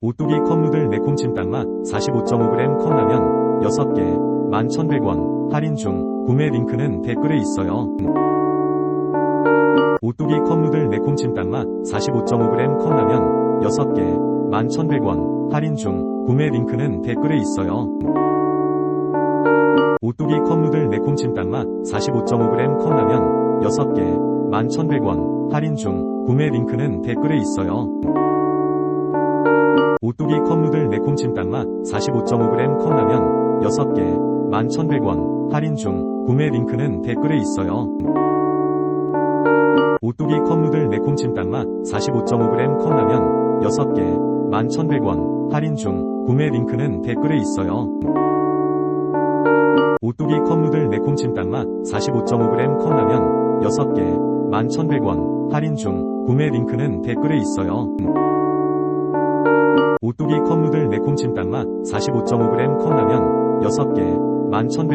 오뚜기 컵누들 매콤 찜닭맛 45.5g 컵라면 6개 11,100원 할인 중 구매 링크는 댓글에 있어요. 오뚜기 컵누들 매콤 찜닭맛 45.5g 컵라면 6개 11,100원 할인 중 구매 링크는 댓글에 있어요. 오뚜기 컵누들 매콤 찜닭맛 45.5g 컵라면 6개 11,100원 할인 중 구매 링크는 댓글에 있어요. 오뚜기 컵 누들 매콤 찜닭맛 45.5g 컵라면 6개 11,100원 할인 중 구매 링크는 댓글에 있어요. 오뚜기 컵 누들 매콤 찜닭맛 45.5g 컵라면 6개 11,100원 할인 중 구매 링크는 댓글에 있어요. 오뚜기 컵 누들 매콤 찜닭맛 45.5g 컵라면 6개 11,100원 할인 중 구매 링크는 댓글에 있어요. 오뚜기 컵누들 매콤 찜닭맛 45.5g 컵라면 6개 11,100원